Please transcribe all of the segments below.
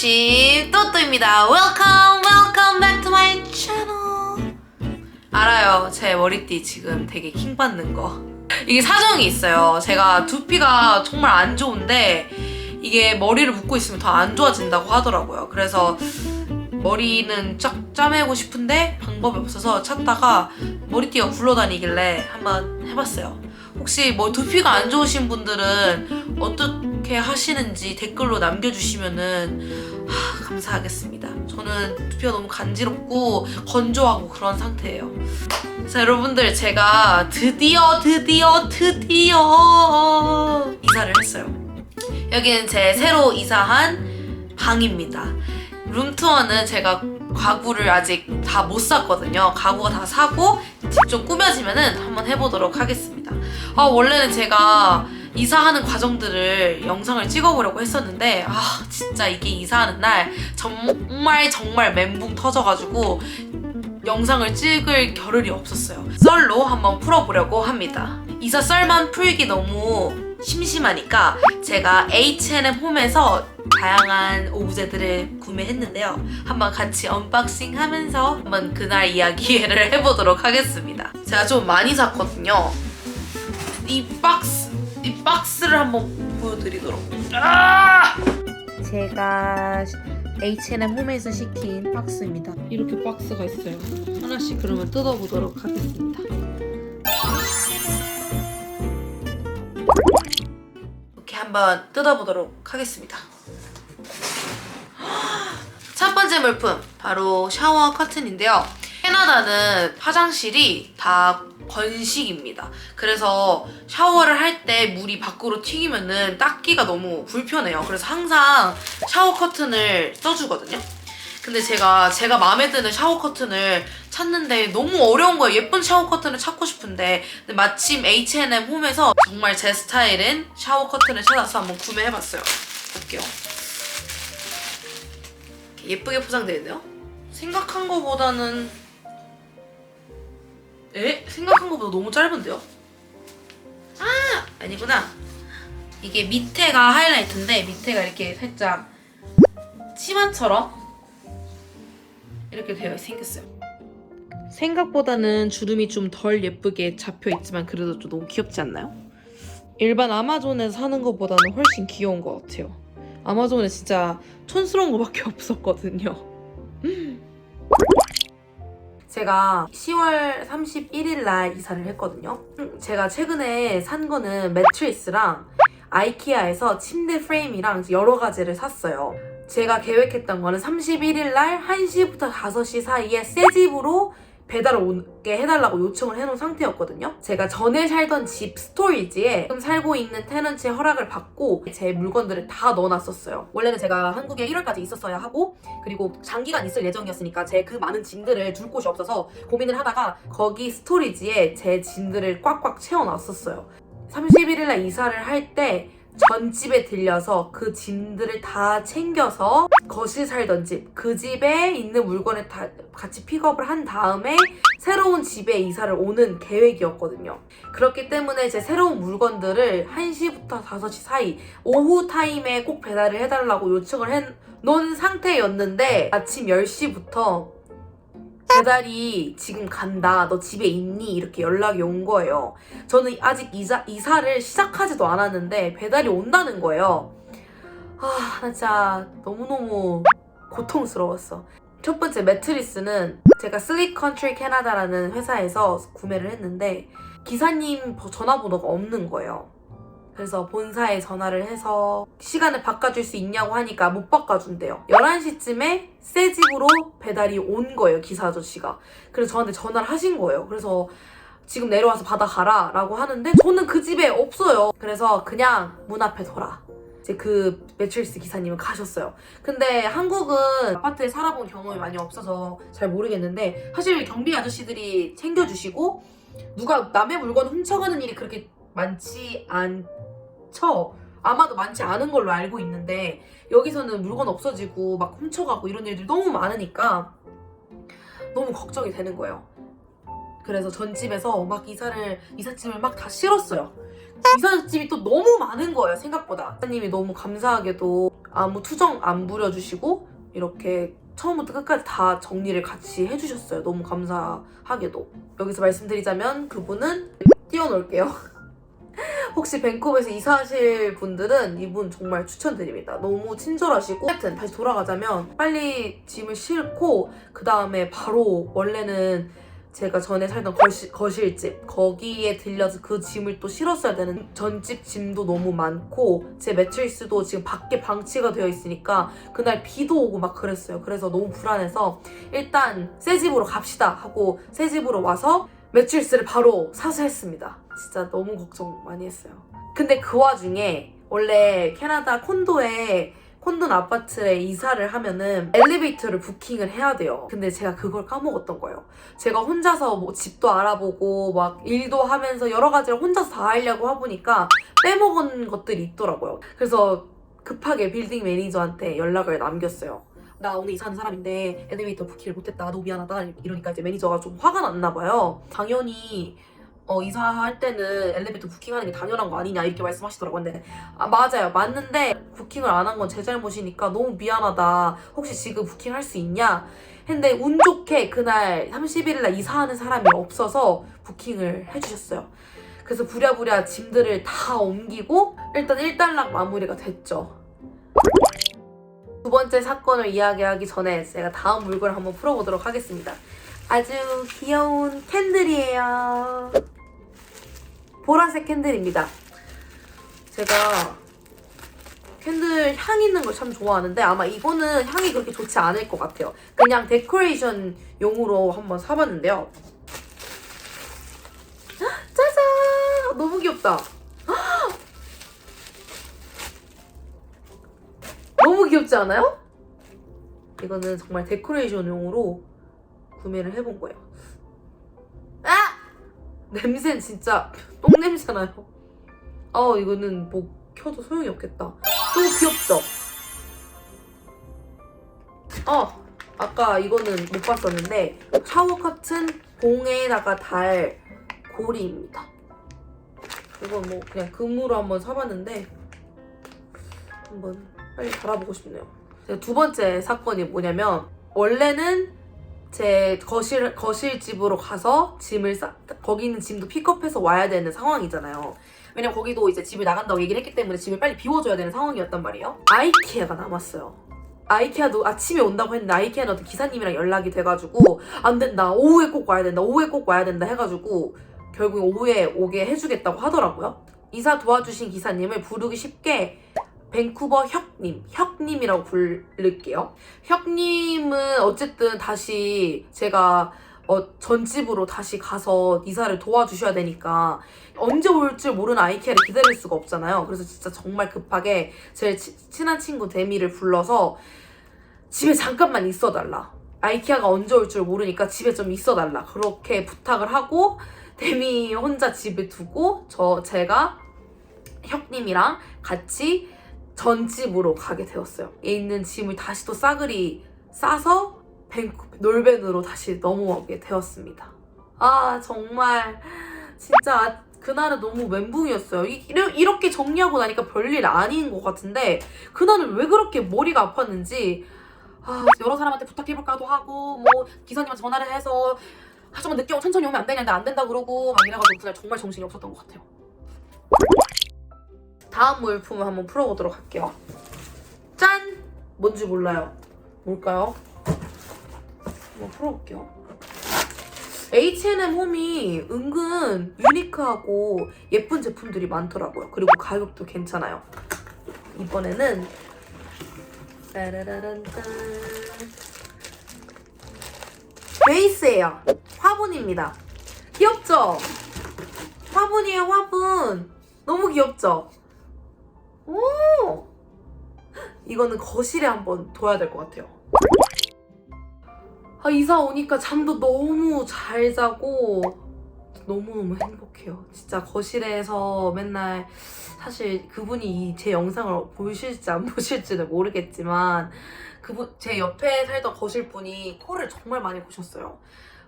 자존심 또또입니다. Welcome, welcome back to my channel. 알아요. 제 머리띠 지금 되게 킹 받는 거. 이게 사정이 있어요. 제가 두피가 정말 안 좋은데 이게 머리를 묶고 있으면 더 안 좋아진다고 하더라고요. 그래서 머리는 쫙 짜매고 싶은데 방법이 없어서 찾다가 머리띠가 굴러다니길래 한번 해봤어요. 혹시 뭐 두피가 안 좋으신 분들은 어떻게 하시는지 댓글로 남겨주시면은 하, 감사하겠습니다. 저는 두피가 너무 간지럽고 건조하고 그런 상태예요. 자 여러분들 제가 드디어 드디어 드디어 이사를 했어요. 여기는 제 새로 이사한 방입니다. 룸투어는 제가 가구를 아직 다 못 샀거든요. 가구가 다 사고 집 좀 꾸며지면은 한번 해보도록 하겠습니다. 아 원래는 제가 이사하는 과정들을 영상을 찍어보려고 했었는데 아 진짜 이게 이사하는 날 정말 정말 멘붕 터져가지고 영상을 찍을 겨를이 없었어요. 썰로 한번 풀어보려고 합니다. 이사 썰만 풀기 너무 심심하니까 제가 H&M 홈에서 다양한 오브제들을 구매했는데요. 한번 같이 언박싱 하면서 한번 그날 이야기를 해보도록 하겠습니다. 제가 좀 많이 샀거든요. 이 박스, 이 박스를 한번 보여드리도록. 아! 제가 H&M 홈에서 시킨 박스입니다. 이렇게 박스가 있어요. 하나씩 그러면 뜯어보도록 하겠습니다. 한번 뜯어보도록 하겠습니다. 첫 번째 물품 바로 샤워 커튼인데요. 캐나다는 화장실이 다 건식입니다. 그래서 샤워를 할 때 물이 밖으로 튀기면은 닦기가 너무 불편해요. 그래서 항상 샤워 커튼을 써주거든요. 근데 제가 제가 마음에 드는 샤워 커튼을 찾는데 너무 어려운 거예요. 예쁜 샤워 커튼을 찾고 싶은데 근데 마침 H&M 홈에서 정말 제 스타일인 샤워 커튼을 찾아서 한번 구매해봤어요. 볼게요. 예쁘게 포장되어 있네요. 생각한 거보다는 에? 생각한 것보다 너무 짧은데요? 아! 아니구나. 이게 밑에가 하이라이트인데 밑에가 이렇게 살짝 치마처럼 이렇게 되어 생겼어요. 생각보다는 주름이 좀 덜 예쁘게 잡혀 있지만 그래도 좀 너무 귀엽지 않나요? 일반 아마존에서 사는 것보다는 훨씬 귀여운 것 같아요. 아마존에 진짜 촌스러운 거밖에 없었거든요. 제가 10월 31일 날 이사를 했거든요. 음, 제가 최근에 산 거는 매트리스랑 아이키아에서 침대 프레임이랑 여러 가지를 샀어요. 제가 계획했던 거는 31일 날 1시부터 5시 사이에 새 집으로 배달 오게 해달라고 요청을 해놓은 상태였거든요. 제가 전에 살던 집 스토리지에 지금 살고 있는 테넌트의 허락을 받고 제 물건들을 다 넣어놨었어요. 원래는 제가 한국에 1월까지 있었어야 하고 그리고 장기간 있을 예정이었으니까 제 그 많은 짐들을 둘 곳이 없어서 고민을 하다가 거기 스토리지에 제 짐들을 꽉꽉 채워놨었어요. 31일 날 이사를 할 때 전집에 들려서 그 짐들을 다 챙겨서 거실 살던 집, 그 집에 있는 물건을 다 같이 픽업을 한 다음에 새로운 집에 이사를 오는 계획이었거든요. 그렇기 때문에 제 새로운 물건들을 1시부터 5시 사이 오후 타임에 꼭 배달을 해달라고 요청을 해 놓은 상태였는데 아침 10시부터 배달이 지금 간다. 너 집에 있니? 이렇게 연락이 온 거예요. 저는 아직 이사, 이사를 시작하지도 않았는데 배달이 온다는 거예요. 아, 나 진짜 너무너무 고통스러웠어. 첫 번째 매트리스는 제가 슬립 컨트리 캐나다라는 회사에서 구매를 했는데 기사님 전화번호가 없는 거예요. 그래서 본사에 전화를 해서 시간을 바꿔줄 수 있냐고 하니까 못 바꿔준대요. 11시쯤에 새 집으로 배달이 온 거예요, 기사 아저씨가. 그래서 저한테 전화를 하신 거예요. 그래서 지금 내려와서 받아가라 라고 하는데 저는 그 집에 없어요. 그래서 그냥 문 앞에 둬라. 이제 그 매트리스 기사님은 가셨어요. 근데 한국은 아파트에 살아본 경험이 많이 없어서 잘 모르겠는데 사실 경비 아저씨들이 챙겨주시고 누가 남의 물건 훔쳐가는 일이 그렇게 많지 않 죠. 아마도 많지 않은 걸로 알고 있는데 여기서는 물건 없어지고 막 훔쳐가고 이런 일들이 너무 많으니까 너무 걱정이 되는 거예요. 그래서 전 집에서 막 이사를 이삿짐을 막 다 실었어요. 이삿짐이 또 너무 많은 거예요 생각보다. 사장님이 너무 감사하게도 아무 투정 안 부려주시고 이렇게 처음부터 끝까지 다 정리를 같이 해주셨어요. 너무 감사하게도. 여기서 말씀드리자면 그분은 띄워놓을게요. 혹시 밴쿠버에서 이사하실 분들은 이분 정말 추천드립니다. 너무 친절하시고 하여튼 다시 돌아가자면 빨리 짐을 싣고 그 다음에 바로 원래는 제가 전에 살던 거실, 거실집 거기에 들려서 그 짐을 또 실었어야 되는 전집 짐도 너무 많고 제 매트리스도 지금 밖에 방치가 되어 있으니까 그날 비도 오고 막 그랬어요. 그래서 너무 불안해서 일단 새 집으로 갑시다 하고 새 집으로 와서 매트리스를 바로 사수했습니다. 진짜 너무 걱정 많이 했어요. 근데 그 와중에 원래 캐나다 콘도에 콘돈 아파트에 이사를 하면은 엘리베이터를 부킹을 해야 돼요. 근데 제가 그걸 까먹었던 거예요. 제가 혼자서 뭐 집도 알아보고 막 일도 하면서 여러 가지를 혼자서 다 하려고 해보니까 빼먹은 것들이 있더라고요. 그래서 급하게 빌딩 매니저한테 연락을 남겼어요. 나 오늘 이사하는 사람인데 엘리베이터 부킹을 못했다. 너무 미안하다. 이러니까 이제 매니저가 좀 화가 났나 봐요. 당연히 어, 이사할 때는 엘리베이터 부킹하는 게 당연한 거 아니냐 이렇게 말씀하시더라고요. 근데 아, 맞아요. 맞는데 부킹을 안 한 건 제 잘못이니까 너무 미안하다. 혹시 지금 부킹할 수 있냐? 했는데 운 좋게 그날 31일 날 이사하는 사람이 없어서 부킹을 해주셨어요. 그래서 부랴부랴 짐들을 다 옮기고 일단 일단락 마무리가 됐죠. 두 번째 사건을 이야기하기 전에 제가 다음 물건을 한번 풀어보도록 하겠습니다. 아주 귀여운 캔들이에요. 보라색 캔들입니다. 제가 캔들 향 있는 걸 참 좋아하는데 아마 이거는 향이 그렇게 좋지 않을 것 같아요. 그냥 데코레이션 용으로 한번 사봤는데요. 헉, 짜잔! 너무 귀엽다. 귀엽지 않아요? 이거는 정말 데코레이션 용으로 구매를 해본 거예요. 아! 냄새는 진짜 똥 냄새나요. 아 이거는 뭐 켜도 소용이 없겠다. 너무 귀엽죠? 어 아까 이거는 못 봤었는데 샤워 커튼 봉에다가 달 고리입니다. 이건 뭐 그냥 금으로 한번 사봤는데 한번 빨리 달아보고 싶네요. 두 번째 사건이 뭐냐면 원래는 제 거실 거실 집으로 가서 짐을 싸 거기 있는 짐도 픽업해서 와야 되는 상황이잖아요. 왜냐면 거기도 이제 집을 나간다고 얘기를 했기 때문에 집을 빨리 비워줘야 되는 상황이었단 말이에요. 아이케아가 남았어요. 아이케아도 아침에 온다고 했는데 아이케아는 어떤 기사님이랑 연락이 돼가지고 안 된다 오후에 꼭 와야 된다 오후에 꼭 와야 된다 해가지고 결국 오후에 오게 해주겠다고 하더라고요. 이사 도와주신 기사님을 부르기 쉽게 밴쿠버 혁님, 혁님이라고 부를게요. 혁님은 어쨌든 다시 제가 어, 전집으로 다시 가서 이사를 도와주셔야 되니까 언제 올 줄 모르는 아이케아를 기다릴 수가 없잖아요. 그래서 진짜 정말 급하게 제 치- 친한 친구 데미를 불러서 집에 잠깐만 있어달라. 아이케아가 언제 올 줄 모르니까 집에 좀 있어달라. 그렇게 부탁을 하고 데미 혼자 집에 두고 저 제가 혁님이랑 같이 전 집으로 가게 되었어요. 에 있는 짐을 다시 또 싸그리 싸서 밴쿠 놀벤으로 다시 넘어오게 되었습니다. 아 정말 진짜 그날은 너무 멘붕이었어요. 이렇게 정리하고 나니까 별일 아닌 것 같은데 그날은 왜 그렇게 머리가 아팠는지 아, 여러 사람한테 부탁해볼까도 하고 뭐 기사님한테 전화를 해서 아, 좀만 늦게 오면 천천히 오면 안 되냐는데 안 된다 그러고 막 이래가지고 그날 정말 정신이 없었던 것 같아요. 다음 물품을 한번 풀어보도록 할게요. 짠! 뭔지 몰라요. 뭘까요? 한번 풀어볼게요. H&M 홈이 은근 유니크하고 예쁜 제품들이 많더라고요. 그리고 가격도 괜찮아요. 이번에는 베이스예요. 화분입니다. 귀엽죠? 화분이에요, 화분. 너무 귀엽죠? 오! 이거는 거실에 한번 둬야 될 것 같아요. 아, 이사 오니까 잠도 너무 잘 자고 너무너무 행복해요. 진짜 거실에서 맨날 사실 그분이 이제 영상을 보실지 안 보실지는 모르겠지만 그분 제 옆에 살던 거실 분이 코를 정말 많이 고셨어요.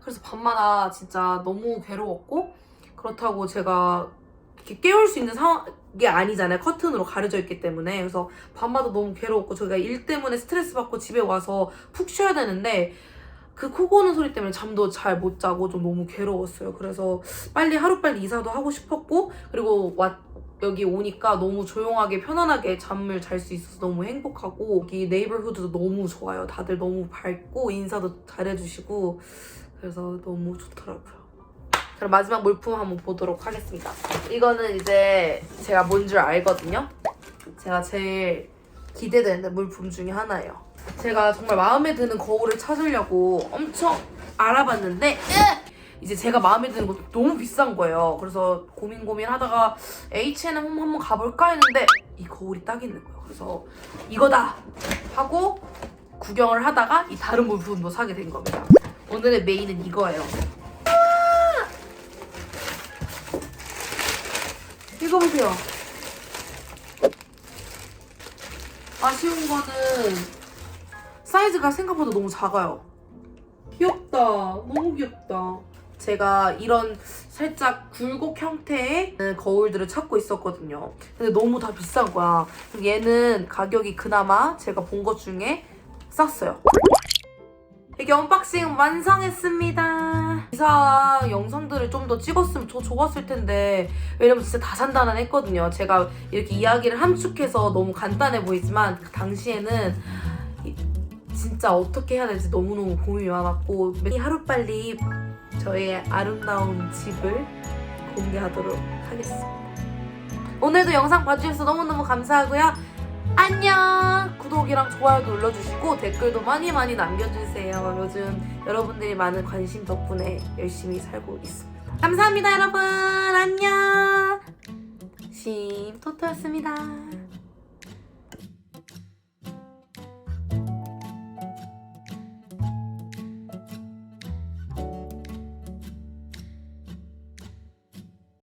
그래서 밤마다 진짜 너무 괴로웠고 그렇다고 제가 이렇게 깨울 수 있는 상황 게 아니잖아요. 커튼으로 가려져 있기 때문에. 그래서 밤마다 너무 괴로웠고 저희가 일 때문에 스트레스 받고 집에 와서 푹 쉬어야 되는데 그 코 고는 소리 때문에 잠도 잘 못 자고 좀 너무 괴로웠어요. 그래서 빨리 하루빨리 이사도 하고 싶었고 그리고 와, 여기 오니까 너무 조용하게 편안하게 잠을 잘 수 있어서 너무 행복하고 여기 네이버후드도 너무 좋아요. 다들 너무 밝고 인사도 잘해주시고 그래서 너무 좋더라고요. 그럼 마지막 물품 한번 보도록 하겠습니다. 이거는 이제 제가 뭔 줄 알거든요. 제가 제일 기대되는 물품 중에 하나예요. 제가 정말 마음에 드는 거울을 찾으려고 엄청 알아봤는데 으! 이제 제가 마음에 드는 것도 너무 비싼 거예요. 그래서 고민 고민 하다가 H&M 한번 가볼까 했는데 이 거울이 딱 있는 거예요. 그래서 이거다 하고 구경을 하다가 이 다른 물품도 사게 된 겁니다. 오늘의 메인은 이거예요. 이거 보세요. 아쉬운 거는 사이즈가 생각보다 너무 작아요. 귀엽다. 너무 귀엽다. 제가 이런 살짝 굴곡 형태의 거울들을 찾고 있었거든요. 근데 너무 다 비싼 거야. 얘는 가격이 그나마 제가 본 것 중에 쌌어요. 이게 언박싱 완성했습니다. 이사 영상들을 좀 더 찍었으면 더 좋았을 텐데 왜냐면 진짜 다 산다는 했거든요. 제가 이렇게 이야기를 함축해서 너무 간단해 보이지만 그 당시에는 이- 진짜 어떻게 해야 될지 너무너무 고민이 많았고 하루빨리 저의 아름다운 집을 공개하도록 하겠습니다. 오늘도 영상 봐주셔서 너무너무 감사하고요. 안녕! 구독이랑 좋아요도 눌러주시고 댓글도 많이 많이 남겨주세요. 요즘 여러분들이 많은 관심 덕분에 열심히 살고 있습니다. 감사합니다, 여러분. 안녕! 심토토였습니다.